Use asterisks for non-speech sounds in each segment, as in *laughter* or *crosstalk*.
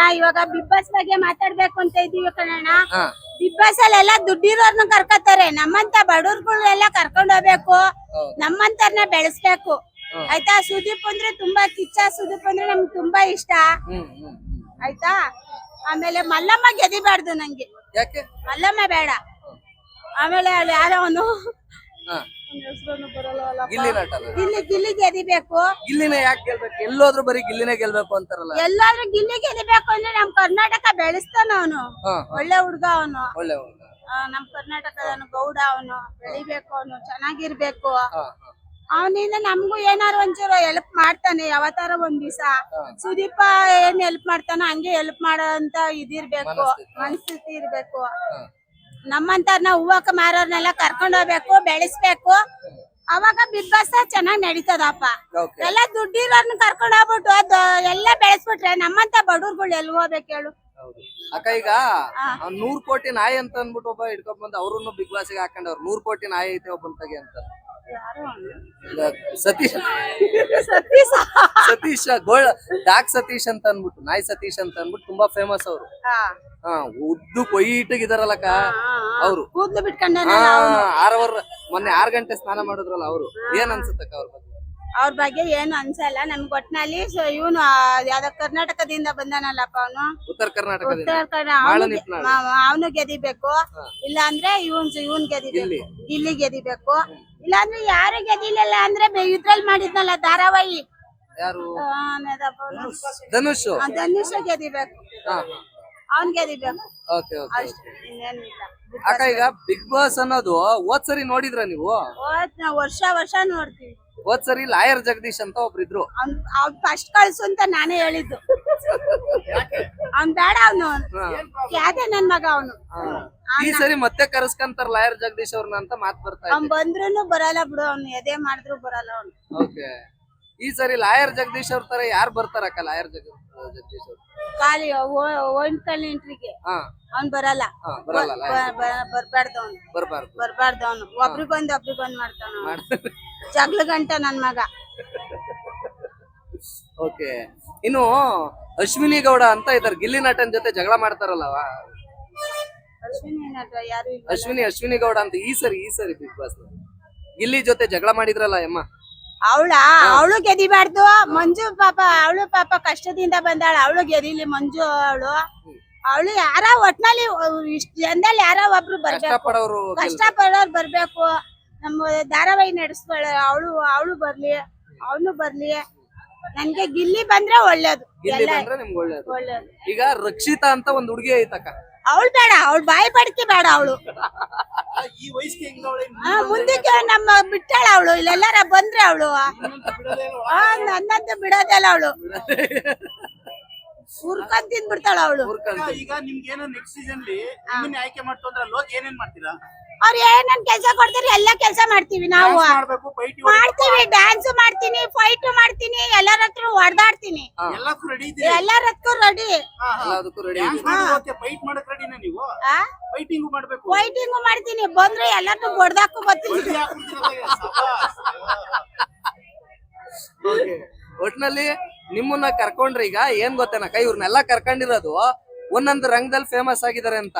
ಕಣಣ್ಣ ಇವಾಗ big boss ಬಗ್ಗೆ ಮಾತಾಡ್ಬೇಕು ಅಂತ ಇದೀವಿ ಕಣ ಬಿಗ್ ಬಾಸ್ ಅಲ್ಲೆಲ್ಲ ದುಡ್ಡಿರೋರ್ನ ಕರ್ಕೊತಾರೆ. ನಮ್ಮಂತ ಬಡವ್ರುಗಳೆಲ್ಲ ಕರ್ಕೊಂಡ್ ಹೋಗ್ಬೇಕು. ನಮ್ಮಂತರ್ನ ಬೆಳೆಸ್ಬೇಕು. ಆಯ್ತಾ? ಸುದೀಪ್ ಅಂದ್ರೆ ತುಂಬಾ ಕಿಚ್ಚ. ಸುದೀಪ್ ಅಂದ್ರೆ ನಮ್ಗೆ ತುಂಬಾ ಇಷ್ಟ. ಆಯ್ತಾ? ಆಮೇಲೆ ಮಲ್ಲಮ್ಮ ಗೆದಿಬಾರ್ದು ನಂಗೆ. ಮಲ್ಲಮ್ಮ ಬೇಡ. ಆಮೇಲೆ ಅಲ್ಲಿ ಯಾರೋ ಅವನು ಗಿಲ್ಲಿ ನಟ? ಗಿಲ್ಲಿ ಗಿಲ್ಲಿ ಗೆದಿಬೇಕು. ಗಿಲ್ಲಿನೇ ಯಾಕೆ ಗೆಲ್ಬೇಕು? ಎಲ್ಲೋದ್ರು ಬರೀ ಗಿಲ್ಲಿನೇ ಗೆಲ್ಬೇಕು ಅಂತಾರಲ್ಲ. ಎಲ್ಲಾದ್ರೂ ಗಿಲ್ಲಿ ಗೆದಿಬೇಕು ಅಂದ್ರೆ ನಮ್ ಕರ್ನಾಟಕ ಬೆಳೆಸ್ತಾನ ಅವನು. ಒಳ್ಳೆ ಹುಡ್ಗ ಅವನು. ಒಳ್ಳೆ ಹುಡ್ಗ. ನಮ್ ಕರ್ನಾಟಕ ಗೌಡ ಅವನು. ಬೆಳಿಬೇಕು ಅವನು ಚೆನ್ನಾಗಿರ್ಬೇಕು. ಅವನಿಂದ ನಮಗೂ ಏನಾರು ಒಂಚೂರು ಹೆಲ್ಪ್ ಮಾಡ್ತಾನೆ. ಯಾವತ್ತಾರ ಒಂದ್ ದಿವಸ ಸುದೀಪ ಏನ್ ಹೆಲ್ಪ್ ಮಾಡ್ತಾನೋ ಹಂಗೆ ಹೆಲ್ಪ್ ಮಾಡೋ ಅಂತ ಇದಿರ್ಬೇಕು. ಮನಸ್ಥಿತಿ. ಇರ್ಬೇಕು. ಹಾ. ಹೂವಕ್ಕ ಹೂವಕ ಮಾರೋರ್ನೆಲ್ಲ ಕರ್ಕೊಂಡ್ ಹೋಗ್ಬೇಕು ಬೆಳೆಸ್ಬೇಕು. ಅವಾಗ ಬಿಗ್ ಬಾಸ್ ಚೆನ್ನಾಗ್ ನಡೀತದಪ್ಪ. ಎಲ್ಲ ದುಡ್ಡಿರೋರ್ನ ಕರ್ಕೊಂಡ್ ಹೋಗ್ಬಿಟ್ಟು ಅದು ಎಲ್ಲ ಬೆಳೆಸ್ಬಿಟ್ರೆ ನಮ್ಮಂತ ಬಡವ್ರುಗಳು ಎಲ್ಲಿ ಹೋಗ್ಬೇಕು ಹೇಳು? ಅಕ್ಕ ಈಗ ನೂರ್ ಕೋಟಿ ನಾಯಿ ಅಂತ ಅಂದ್ಬಿಟ್ಟು ಒಬ್ಬ ಹಿಡ್ಕೊಂಡ್ ಬಂದ್ ಅವ್ರನ್ನು ಬಿಗ್ ಬಾಸ್ಗೆ ಹಾಕೊಂಡವ್ರು ನೂರ್ ಕೋಟಿ ನಾಯಿ ಐತೆ ಒಬ್ಬನ್ ತಗೆ ಅಂತ. ಸತೀಶ್. ಸತೀಶ? ಸತೀಶ್ ಗೋಳ ಡಾಕ್ ಸತೀಶ್ ಅಂತ ಅನ್ಬಿಟ್ಟು ನಾಯಿ ಸತೀಶ್ ಅಂತ ಅನ್ಬಿಟ್ಟು ತುಂಬಾ ಫೇಮಸ್ ಅವರು. ಹಾ, ಉದ್ದು ಕೊಯ್ಯಿಟ್ಟಿಗೆ ಇದಾರಲ್ಲಕ್ಕ ಅವರು. ಕೂದ್ಲು ಬಿಟ್ಕೊಂಡ ಆರವರ್ ಮೊನ್ನೆ ಆರ್ ಗಂಟೆ ಸ್ನಾನ ಮಾಡಿದ್ರಲ್ಲ ಅವರು. ಏನ್ ಅನ್ಸುತ್ತಕ್ಕ ಅವ್ರ ಬಗ್ಗೆ? ಅವ್ರ ಬಗ್ಗೆ ಏನು ಅನ್ಸಲ್ಲ. ನಮ್ಗೆ ಒಟ್ನಲ್ಲಿ ಇವನು ಯಾವ್ದೋ ಕರ್ನಾಟಕದಿಂದ ಬಂದಾನಲ್ಲಪ್ಪ ಅವನು. ಉತ್ತರ ಕರ್ನಾಟಕದಿಂದ? ಉತ್ತರ ಮಾಳ ಅವನು ಗೆದಿಬೇಕು. ಇಲ್ಲ ಅಂದ್ರೆ ಇವನ್ ಇವನ್ ಗೆದಿಬೇಕು. ಗಿಲ್ಲಿ ಗೆದಿಬೇಕು. ಇಲ್ಲ ಅಂದ್ರೆ ಯಾರು ಗೆದಿಲಿಲ್ಲ ಅಂದ್ರೆ ಇದ್ರಲ್ಲಿ ಮಾಡಿದ್ನಲ್ಲ ಧಾರಾವಾಹಿ. ಯಾರು? ಧನುಷ್. ಧನುಷ. ಗೆದಿಬೇಕು. ಅವನ್ ಗೆದಿಬೇಕು. ಅಕ್ಕ ಈಗ ಬಿಗ್ ಬಾಸ್ ಅನ್ನೋದು ಹೋದ್ ಸರಿ ನೋಡಿದ್ರ ನೀವು? ವರ್ಷ ವರ್ಷ ನೋಡ್ತೀವಿ. ಹೋದ್ ಸರಿ ಲಾಯರ್ ಜಗದೀಶ್ ಅಂತ ಒಬ್ರಿದ್ರು. ಅವ್ನ್ ಫಸ್ಟ್ ಕಳ್ಸು ಅಂತ ನಾನೇ ಹೇಳಿದ್ದು. ಅವ್ನ್ ಬೇಡ ಅವನು. ಯಾವ್ದೇ ನನ್ ಮಗ ಅವನು. ಈ ಸರಿ ಮತ್ತೆ ಕರೆಸ್ಕಂತಾರ ಲಾಯರ್ ಜಗದೀಶ್ ಅವ್ರನ್ನ ಅಂತ ಮಾತ್ ಬರ್ತಾ ಅವ್ನ್ ಇದೆ ಬಂದ್ರುನು ಬರಲ್ಲ ಬಿಡು ಅವ್ನು. ಎದೆ ಮಾಡಿದ್ರು ಬರಲ್ಲ ಅವ್ನು. ಓಕೆ. ಈ ಸರಿ ಲಾಯರ್ ಜಗದೀಶ್ ಅವ್ರ ತರ ಯಾರು ಬರ್ತಾರಕ್ಕ ಲಾಯರ್ ಜಗ ಜಗದೀಶ್ ಅವ್ರು? ಖಾಲಿ ಒಂದ್ಕಲ್ ಎಂಟ್ರಿಗೆ ಹಾ. ಅವ್ನ್ ಬರಲ್ಲ. ಹಾ ಬರಲ್ಲ ಲಾಯರ್ ಬರ್ಬಾರ್ದು ಅವ್ನು. ಬರ್ಬಾರ್ದು. ಬರ್ಬಾರ್ದು ಅವನು. ಒಬ್ರಿಗೊಂದ್ ಒಬ್ರಿಗೊಂದ್ ಮಾಡ್ತಾನ ಅವ್ನು. ಮಾಡ್- ಜಗ್ಲ ಗಂಟ ನನ್ ಮಗ. ಓಕೆ. ಇನ್ನು ಅಶ್ವಿನಿ ಗೌಡ ಅಂತ ಇದಾರೆ. ಗಿಲ್ಲಿ ನಟನ್ ಜೊತೆ ಜಗಳ ಮಾಡ್ತಾರಲ್ಲ ಅಶ್ವಿನಿ ನಟ ಯಾರು ಇಲ್ಲ. ಅಶ್ವಿನಿ ಅಶ್ವಿನಿ ಗೌಡ ಅಂತ ಈ ಸರಿ ಈ ಸರಿ ಬಿಗ್ ಬಾಸ್ ಗಿಲ್ಲಿ ಜೊತೆ ಜಗಳ ಮಾಡಿದ್ರಲ್ಲ ಅಮ್ಮ ಅವಳ ಅವಳು ಗೆದಿಬಾರ್ದು. ಮಂಜು ಪಾಪ ಅವಳು ಪಾಪ ಕಷ್ಟದಿಂದ ಬಂದಾಳ. ಅವಳು ಗೆದಿಲಿ ಮಂಜು ಅವಳು. ಅವಳು ಯಾರ ಒಟ್ನಲ್ಲಿ ಇಷ್ಟ ಜನದಲ್ಲಿ ಯಾರೋ ಒಬ್ರು ಬರ್ಬೇಕು. ಕಷ್ಟ ಪಡೋರು ಬರ್ಬೇಕು. ನಮ್ಮ ಧಾರಾವಾಹಿ ನಡೆಸ್ತಾಳೆ ಅವಳು ಅವಳು ಬರ್ಲಿ ಅವನು ಬರ್ಲಿ. ನನ್ಗೆ ಗಿಲ್ಲಿ ಬಂದ್ರೆ ಒಳ್ಳೇದು. ಈಗ ರಕ್ಷಿತಾ ಅಂತ ಒಂದ್ ಹುಡುಗಿ ಐತಕ್ಕ. ಅವಳು ಬೇಡ ಅವಳು ಬಾಯಿ ಪಡ್ತಿ ಬೇಡ ಅವಳು. *laughs* ಮುಂದಕ್ಕೆ ನಮ್ಮ ಬಿಟ್ಟಾಳ ಅವಳು ಇಲ್ಲೆಲ್ಲಾರ ಬಂದ್ರೆ ಅವಳು. ನನ್ನಂತೂ ಬಿಡೋದಲ್ಲ ಅವಳು. ಉರ್ಕೊಂಡ್ ತಿಂದ್ಬಿಡ್ತಾಳ ಅವಳು. ಈಗ ನಿಮ್ಗೆ ಏನೋ ನೆಕ್ಸ್ಟ್ ಸೀಸನ್ ಅಲ್ಲಿ ನಿಮ್ಮನ್ನ ಆಯ್ಕೆ ಮಾಡ್ತು ಅಂದ್ರೆ ಅಲ್ಲಿ ಏನೇನ್ ಮಾಡ್ತೀರಾ? ಅವ್ರು ಏನೇನ್ ಕೆಲ್ಸ ಕೊಡ್ತೀರಿ ಎಲ್ಲ ಕೆಲ್ಸ ಮಾಡ್ತೀವಿ ನಾವು. ಮಾಡ್ತೀವಿ ಡ್ಯಾನ್ಸ್ ಮಾಡ್ತೀನಿ ಫೈಟ್ ಮಾಡ್ತೀನಿ ಎಲ್ಲರ ಹತ್ರ ಹೊಡೆದಾಡ್ತೀನಿ. ಎಲ್ಲಾರ ರೆಡಿ ಎಲ್ಲರ ಹತ್ರ ready fighting ready dance fight ಮಾಡಕ್ ರೆಡಿನ ನೀವು? ಫೈಟಿಂಗು ಮಾಡ್ಬೇಕು. ಫೈಟಿಂಗು ಮಾಡ್ತೀನಿ ಬಂದ್ರೆ ಎಲ್ಲರನ್ನೂ ಹೊಡೆದಾಕು ಬರ್ತೀನಿ. ಒಟ್ನಲ್ಲಿ ನಿಮ್ಮನ್ನ ಕರ್ಕೊಂಡ್ರಿ ಈಗ ಏನ್ ಗೊತ್ತೇನಕ್ಕ ಇವ್ರನ್ನೆಲ್ಲ ಕರ್ಕೊಂಡಿರೋದು ಒಂದೊಂದು ರಂಗದಲ್ಲಿ ಫೇಮಸ್ ಆಗಿದ್ದಾರೆ ಅಂತ.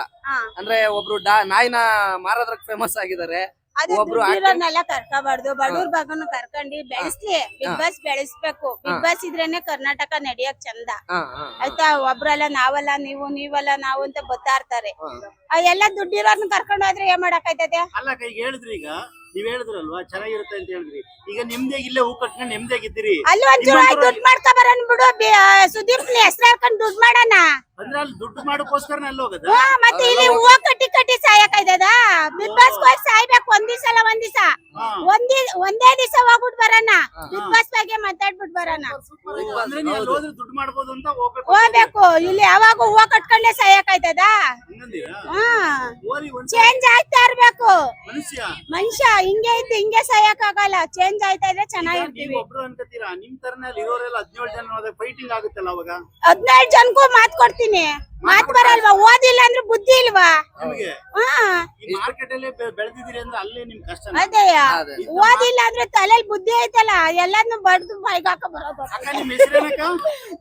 ಅಂದ್ರೆ ಒಬ್ರು ಡಾ ನಾಯಿನ ಮಾರೋದ್ರಕ್ ಫೇಮಸ್ ಆಗಿದ್ದಾರೆ. ಒಬ್ರು ಕರ್ಕೋಬಾರ್ದು. ಬಡವ್ರ ಭಾಗನು ಕರ್ಕೊಂಡಿ ಬೆಳೆಸ್ಲಿ ಬಿಗ್ ಬಾಸ್ ಬೆಳೆಸ್ಬೇಕು. ಬಿಗ್ ಬಾಸ್ ಇದ್ರೇನೆ ಕರ್ನಾಟಕ ನಡಿಯಕ್ ಚಂದ. ಆಯ್ತಾ? ಒಬ್ರಲ್ಲ ನಾವಲ್ಲ ನೀವು ನೀವಲ್ಲ ನಾವು ಅಂತ ಗೊತ್ತಾ ಇರ್ತಾರೆ ಹಾ. ಆ ಎಲ್ಲ ದುಡ್ಡಿರೋರ್ನ ಕರ್ಕೊಂಡು ಹೋದ್ರೆ ಏನ್ ಮಾಡಕ್ಕಾಯ್ತದೆ ಅಲ್ಲ ಕೈ ಹೇಳಿದ್ರಿ ಈಗ. ನೀವ್ ಹೇಳಿದ್ರಲ್ವಾ? ಚೆನ್ನಾಗಿರುತ್ತೆ ಅಂತ ಹೇಳಿದ್ರಿ. ಈಗ ನಿಮ್ದೇ ಇಲ್ಲೇ ಹೂ ಕಟ್ಕೊಂಡು ಅಲ್ಲಿ ಒಂಚೂರು ದುಡ್ಡು ಮಾಡ್ಕೊ ಬರೋಣ ಬಿಡು ಬಿ- ಸುದೀಪ್ ಹೆಸರು ಹಾಕೊಂಡ್ ದುಡ್ಡು ಮಾಡೋಣ. ಅಂದ್ರೆ ಅಲ್ಲಿ ದುಡ್ಡು ಮಾಡೋಕೋಸ್ಕರ ಅಲ್ಲಿ ಹೋಗದ? ಹಾ, ಮತ್ತೆ ಇಲ್ಲಿ ಹೂವ ಕಟ್ಟಿ ಕಟ್ಟಿ ಸಾಯಕಾಯ್ತದ ಬಿಗ್ ಬಾಸ್ ಹೋಗಿ ಸಾಯ್ಬೇಕು ಒಂದ್ ದಿವ್ಸ ಅಲ್ಲ ಒಂದ್ ದಿವ್ಸ. ಒಂದೇ ಒಂದೇ ದಿವ್ಸ ಹೋಗ್ಬಿಟ್ ಬರೋಣ. ಬಿಗ್ ಬಾಸ್ ಬಗ್ಗೆ ಮಾತಾಡ್ಬಿಟ್ ಬರೋಣ. ಅಂದ್ರೆ ನೀವು ಅಲ್ಲಿ ಹೋದ್ರೆ ದುಡ್ಡು ಮಾಡ್ಬೋದು ಅಂತ ಹೋಗ್ಬೇಕು ಹೋಗ್ಬೇಕು. ಇಲ್ಲಿ ಯಾವಾಗ ಹೂವ ಕಟ್ಕೊಂಡೆ ಸಾಯಕಾಯ್ತದ ಚೇಂಜ್ ಆಯ್ತಾ ಇರ್ಬೇಕು. ಮನುಷ್ಯ. ಹಿಂಗೆ ಇದ್ದು ಹಿಂಗೆ ಸಾಯಕ್ ಆಗಲ್ಲ ಚೇಂಜ್ ಆಯ್ತಾ ಇದ್ರೆ ಚೆನ್ನಾಗಿರ್ತೀವಿ. ಒಬ್ರು ಅನ್ಕೋತೀರಾ? ನಿಮ್ ತರನಲ್ಲಿ ಇರೋರೆಲ್ಲ ಹದಿನೇಳು ಜನ ಫೈಟಿಂಗ್ ಆಗುತ್ತಲ್ಲ ಅವಾಗ? ಹದ್ನೇಳು ಜನಕ್ಕೂ ಮಾತ್ ಕೊಡ್ತೀನಿ. ಮಾತ್ ಬರಲ್ವಾ? ಓದಿಲ್ಲ ಅಂದ್ರೆ ಬುದ್ಧಿ ಇಲ್ವಾ? ನಿಮ್ಗೆ? ಹಾ. ಈ ಮಾರ್ಕೆಟ್ ಅಲ್ಲಿ ಬೆ- ಬೆಳೆದಿದ್ದೀರಿ ಅಂದ್ರೆ ಅಲ್ಲೇ ನಿಮ್ ಕಷ್ಟ ಅದೇ. ಅದೇ. ಓದಿಲ್ಲ ಅಂದ್ರೆ ತಲೆಯಲ್ಲಿ ಬುದ್ಧಿ ಐತಲ್ಲ? ಎಲ್ಲಾನು ಬಡ್ದು ಬೈಗಾಕ ಬರೋದು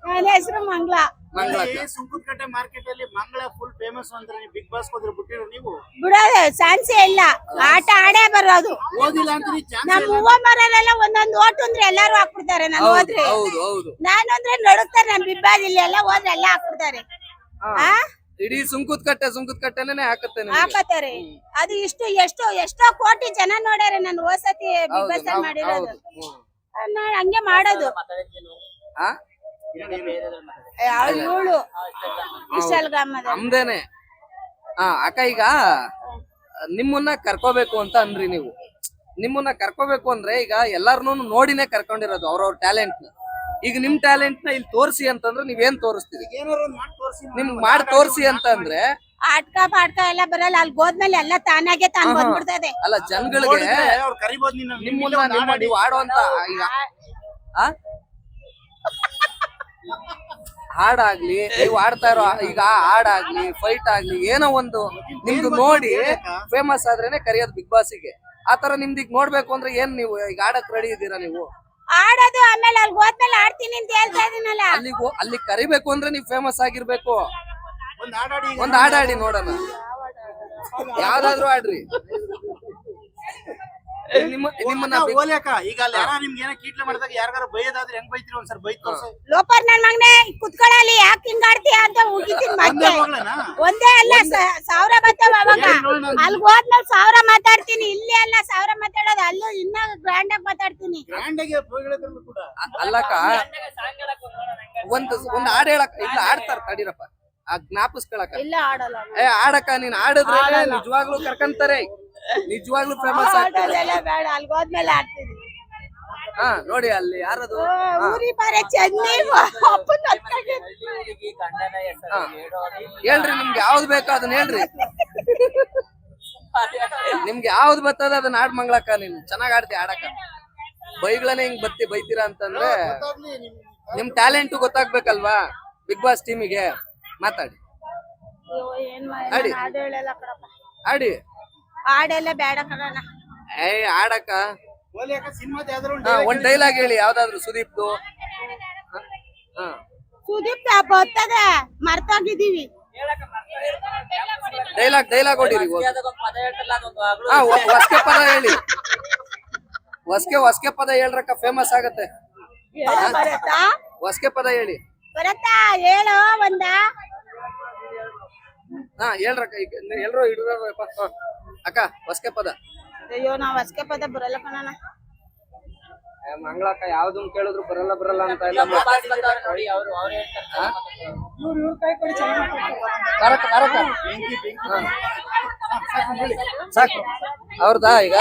ನನ್ನ ಹೆಸರು ಮಂಗ್ಲ. ಸುಂಕುತ್ಕಟ್ಟೆ ಮಾರ್ಕೆಟ್ ಅಲ್ಲಿ ಮಂಗಳ ಫುಲ್ ಫೇಮಸ್ ಅಂದ್ರೆ ನೀವು ಬಿಗ್ ಬಾಸ್ ಹೋದ್ರೆ ಬಿಟ್ಟಿರೋ ನೀವು? ಬಿಡೋದು ಸಾನ್ಸಿ ಇಲ್ಲ. ಆಟ ಆಡೇ ಬರೋದು. ಓದಿಲ್ಲ ಚಾನ್ಸ್ ನಮ್ ಹೂವ ಮರರೆಲ್ಲ ಒಂದೊಂದ್ ಓಟು ಅಂದ್ರೆ ಎಲ್ಲಾರು ಹಾಕ್ಬಿಡ್ತಾರೆ ನಾನು ಹೌದು ಹೋದ್ರೆ. ಹೌದು ಹೌದು. ನಾನು ಅಂದ್ರೆ ನಡುಕ್ತಾರೆ ನಮ್ ಬಿಬ್ಬಾಜ್ ಇಲ್ಲಿ ಎಲ್ಲ ಹೋದ್ರೆ ಎಲ್ಲ ಹಾಕ್ಬಿಡ್ತಾರೆ. ಆ? ಇಡೀ ಸುಂಕುತ್ ಕಟ್ಟೆ ಸುಂಕುತ್ ಕಟ್ಟೆನೇ ಹಾಕತ್ತೆ ಹಾಕತ್ತಾರೆ. ಅದು ಇಷ್ಟು ಎಷ್ಟು ಎಷ್ಟೋ ಕೋಟಿ ಜನ ನೋಡ್ಯಾರ ನಾನು ಹೋಸತಿ ಬಿಗ್ ಬಾಸ್ ಮಾಡಿರೋದು. ನಾನ್ ಹಂಗೆ ಮಾಡೋದು. ವಿಶಾಲ್ ಗ್ರಾಮದ ನಮ್ದೇನೆ. ಹಾ ಅಕ್ಕ ಈಗ ನಿಮ್ಮನ್ನ ಕರ್ಕೋಬೇಕು ಅಂತ ಅಂದ್ರಿ ನೀವು. ನಿಮ್ಮನ್ನ ಕರ್ಕೋಬೇಕು ಅಂದ್ರೆ ಈಗ ಎಲ್ಲಾರ್ನು ನೋಡಿನೇ ಕರ್ಕೊಂಡಿರೋದು ಅವ್ರವ್ರ ಟ್ಯಾಲೆಂಟ್ನ. ಈಗ ನಿಮ್ ಟ್ಯಾಲೆಂಟ್ನ ಇಲ್ಲಿ ತೋರಿಸಿ ಅಂತಂದ್ರೆ ನೀವೇನ್ ತೋರಿಸ್ತೀರಿ? ನಿಮ್ಗ್ ಮಾಡಿ ತೋರಿಸಿ ಅಂತ ಅಂದ್ರೆ? ಆಟ್ಕ ಪಾಟ್ಕ ಎಲ್ಲ ಬರಲ್ಲ ಅಲ್ಲಿ ಹೋದ್ಮೇಲೆ ಎಲ್ಲ ತಾನಾಗೆ ತಾನು. ಬಂದ್ಬಿಡ್ತದೆ. ಅಲ್ಲ ಜನಗಳಿಗೆ ನಿಮ್ಮನ್ನ ನಿಮ್ಮ ನೀವು ಆಡುವಂತ ಈಗ. ಆ? ಹಾಡಾಗ್ಲಿ ನೀವು ಆಡ್ತಾ ಇರೋ ಈಗ ಹಾಡಾಗ್ಲಿ ಫೈಟ್ ಆಗ್ಲಿ ಏನೋ ಒಂದು ನಿಮ್ದು ನೋಡಿ ಫೇಮಸ್ ಆದ್ರೇನೆ ಕರಿಯೋದು ಬಿಗ್ ಬಾಸ್ಗೆ ಆತರ ನಿಮ್ದು ಈಗ ನೋಡ್ಬೇಕು ಅಂದ್ರೆ ಏನ್ ನೀವು ಈಗ ಆಡಕ್ ರೆಡಿ ಇದ್ದೀರಾ ನೀವು? ಆಡೋದು ಆಮೇಲೆ ಅಲ್ಲಿ ಹೋದ್ಮೇಲೆ ಆಡ್ತೀನಿ ಅಂತ ಹೇಳ್ತಾ ಇದೀನಲ್ಲ. ಅಲ್ಲಿಗೆ ಅಲ್ಲಿ ಕರಿಬೇಕು ಅಂದ್ರೆ ನೀವು ಫೇಮಸ್ ಆಗಿರ್ಬೇಕು. ಒಂದ್ ಹಾಡಾಡಿ ಒಂದ್ ಹಾಡಾಡಿ ನೋಡೋಣ. ಯಾವ್ದಾದ್ರು ಆಡ್ರಿ ಲೋಪರ್ ನನ್ ಮಗನೇ ಕುತ್ಕೊಳ್ಳಲಿ ಯಾಕೆ ಅಂತ ಒಂದೇ ಮತ್ತೆ. ಒಂದೇ ಅಲ್ಲ ಸಾವಿರ ಬರ್ತಾವ ಅವಾಗ. ಅಲ್ಲಿ ಹೋದ್ಮೇಲೆ ಸಾವಿರ ಮಾತಾಡ್ತೀನಿ ಇಲ್ಲಿ ಅಲ್ಲ ಸಾವಿರ ಮಾತಾಡೋದು ಅಲ್ಲೂ ಇನ್ನ ಗ್ರ್ಯಾಂಡ್ ಆಗಿ ಮಾತಾಡ್ತೀನಿ. ಅಲ್ಲಕ್ಕ ಒಂದ್ ಒಂದ್ ಹಾಡ್ ಹೇಳಕ್ ಇಲ್ಲ ಆಡ್ತಾರ ತಡೀರಪ್ಪ. ಆ ಜ್ಞಾಪಿಸ್ಕೊಳಕ. ಇಲ್ಲ ಆಡಲ್ಲ ಏ ಆಡಕ್ಕ ನೀನ್ ಆಡಿದ್ರೆ ನಿಜವಾಗ್ಲೂ ಕರ್ಕಂತಾರೆ. ನಿಜವಾಗ್ಲೂ ಫೇಮಸ್ ಬೇಡ ಹೋದ್ಮೇಲೆ ಹಾ ನೋಡಿ ಅಲ್ಲಿ ಯಾರದು? ಊರಿ ಬಾರೆ ಅಪ್ಪನ. ಹೇಳ್ರಿ ನಿಮ್ಗೆ ಯಾವ್ದು ಬೇಕೋ ಅದನ್ನ ಹೇಳ್ರಿ. ನಿಮ್ಗೆ ಯಾವ್ದು ಬರ್ತದ ಅದನ್ನ ಆಡ್ ಮಂಗ್ಳಕ್ಕ ನೀನ್. ಚೆನ್ನಾಗ್ ಆಡ್ತಿ ಆಡಕ್ಕ. ಬೈಗಳನ್ನ ಹಿಂಗ್ ಬತ್ತಿ ಬೈತೀರಾ ಅಂತಂದ್ರೆ ನಿಮ್ ಟ್ಯಾಲೆಂಟ್ ಗೊತ್ತಾಗ್ಬೇಕಲ್ವಾ? ಬಿಗ್ ಬಾಸ್ ಟೀಮಿಗೆ ಮಾತಾಡಿ? ಆಡಿ. ಆಡಿ. ಹಾಡೆಲ್ಲ ಬೇಡ ಹಾಡಕ್ಕ. ಏಯ್ ಆಡಕ್ಕ ಹಾ ಒಂದ್ ಡೈಲಾಗ್ ಹೇಳಿ ಯಾವ್ದಾದ್ರು ಸುದೀಪ್ದು. ಹ? ಹಾ. ಸುದೀಪ್ ಬರ್ತದೆ ಮರ್ತೋಗಿದೀವಿ ಡೈಲಾಗ್ ಡೈಲಾಗ್ ಹೊಡಿರಿ ಹಾ ಹೊಸ್ಕೆ ಪದ ಹೇಳಿ. ಹೊಸ್ಕೆ ಹೊಸ್ಕೆ ಪದ ಹೇಳ್ರಕ್ಕ ಫೇಮಸ್ ಆಗತ್ತೆ. ಹೇಳೋ ಬರತ್ತಾ? ಹೊಸ್ಕೆ ಪದ ಹೇಳಿ. ಬರತ್ತಾ? ಹೇಳೋ ಒಂದ? ಹಾ ಹೇಳ್ರಕ್ಕ ಈಗ ಎಲ್ರು ಹಿಡಿದ್ರಪ್ಪ ಅಕ್ಕ ಹೊಸ್ಕೆ ಪದ. ಅಯ್ಯೋ ನಾವ್ ಹೊಸ್ಕೆ ಪದ ಬರಲ್ಲ ಕಣ ಏ, ಮಂಗಳಕ್ಕ ಯಾವ್ದು ಕೇಳಿದ್ರು ಬರಲ್ಲ ಬರಲ್ಲ ಅಂತ ಇಲ್ಲ ಹಾ? ಕರಕ ಕರಕ ಹಾ. ಸಾಕು. ಅವ್ರದಾ ಈಗ?